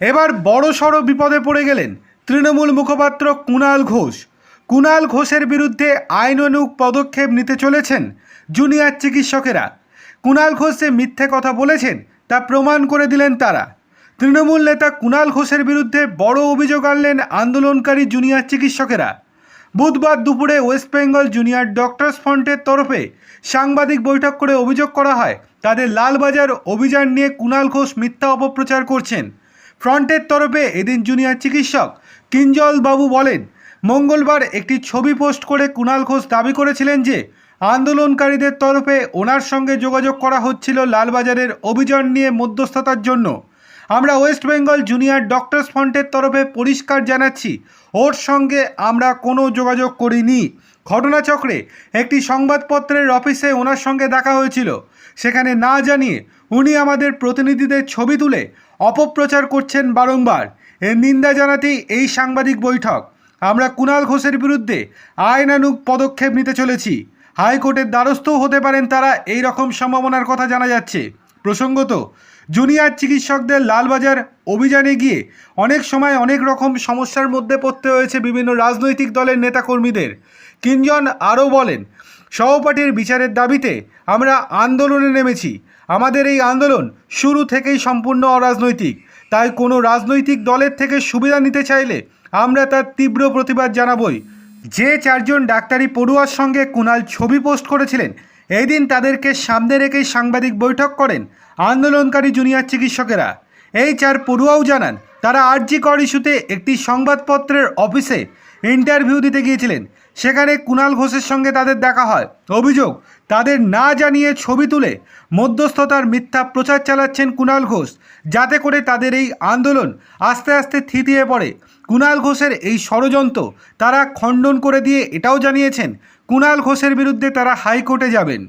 এবার বড় সড়ো বিপদে পড়ে গেলেন তৃণমূল মুখপাত্র কুণাল ঘোষ। কুণাল ঘোষের বিরুদ্ধে আইনানুগ পদক্ষেপ নিতে চলেছেন জুনিয়র চিকিৎসকেরা। কুণাল ঘোষ যে মিথ্যে কথা বলেছেন, তা প্রমাণ করে দিলেন তারা। তৃণমূল নেতা কুণাল ঘোষের বিরুদ্ধে বড় অভিযোগ আনলেন আন্দোলনকারী জুনিয়র চিকিৎসকেরা। বুধবার দুপুরে ওয়েস্ট বেঙ্গল জুনিয়র ডক্টরস ফ্রন্টের তরফে সাংবাদিক বৈঠক করে অভিযোগ করা হয়, তাদের লালবাজার অভিযান নিয়ে কুণাল ঘোষ মিথ্যা অপপ্রচার করছেন। ফ্রন্টের তরফে এদিন জুনিয়র চিকিৎসক কিঞ্জল বাবু বলেন, মঙ্গলবার একটি ছবি পোস্ট করে কুণাল ঘোষ দাবি করেছিলেন যে, আন্দোলনকারীদের তরফে ওনার সঙ্গে যোগাযোগ করা হচ্ছিল লালবাজারের অভিযান নিয়ে মধ্যস্থতার জন্য। আমরা ওয়েস্ট বেঙ্গল জুনিয়র ডক্টরস ফ্রন্টের তরফে পরিষ্কার জানাচ্ছি। ওর সঙ্গে আমরা কোনো যোগাযোগ করিনি। ঘটনাচক্রে একটি সংবাদপত্রের অফিসে ওনার সঙ্গে দেখা হয়েছিল। সেখানে না জানিয়ে উনি আমাদের প্রতিনিধিদের ছবি তুলে অপপ্রচার করছেন বারংবার। এর নিন্দা জানাতেই এই সাংবাদিক বৈঠক। আমরা কুণাল ঘোষের বিরুদ্ধে আইনানুগ পদক্ষেপ নিতে চলেছি। হাইকোর্টের দ্বারস্থও হতে পারেন তারা। এই রকম সম্ভাবনার কথা জানা যাচ্ছে। প্রসঙ্গত জুনিয়র চিকিৎসকদের লালবাজার অভিযানে গিয়ে অনেক সময় অনেক রকম সমস্যার মধ্যে পড়তে হয়েছে বিভিন্ন রাজনৈতিক দলের নেতাকর্মীদের। কিঞ্জন আরও বলেন, সহপাঠীর বিচারের দাবিতে আমরা আন্দোলনে নেমেছি। আমাদের এই আন্দোলন শুরু থেকেই সম্পূর্ণ অরাজনৈতিক। তাই কোনো রাজনৈতিক দলের থেকে সুবিধা নিতে চাইলে আমরা তার তীব্র প্রতিবাদ জানাবই। যে চারজন ডাক্তারি পড়ুয়ার সঙ্গে কুণাল ছবি পোস্ট করেছিলেন এই দিন তাদেরকে সামনে রেখেই সাংবাদিক বৈঠক করেন আন্দোলনকারী জুনিয়র চিকিৎসকেরা। এই চার পড়ুয়াও জানান, তারা আরজি কর ইস্যুতে একটি সংবাদপত্রের অফিসে ইন্টারভিউ দিতে গিয়েছিলেন। সেখানে কুণাল ঘোষের সঙ্গে তাদের দেখা হয়। অভিযোগ, তাদের না জানিয়ে ছবি তুলে মধ্যস্থতার মিথ্যা প্রচার চালাচ্ছেন কুণাল ঘোষ, যাতে করে তাদের এই আন্দোলন আস্তে আস্তে থিতিয়ে পড়ে। কুণাল ঘোষের এই ষড়যন্ত্র তারা খণ্ডন করে দিয়ে এটাও জানিয়েছেন কুণাল ঘোষের বিরুদ্ধে তারা হাইকোর্টে যাবেন।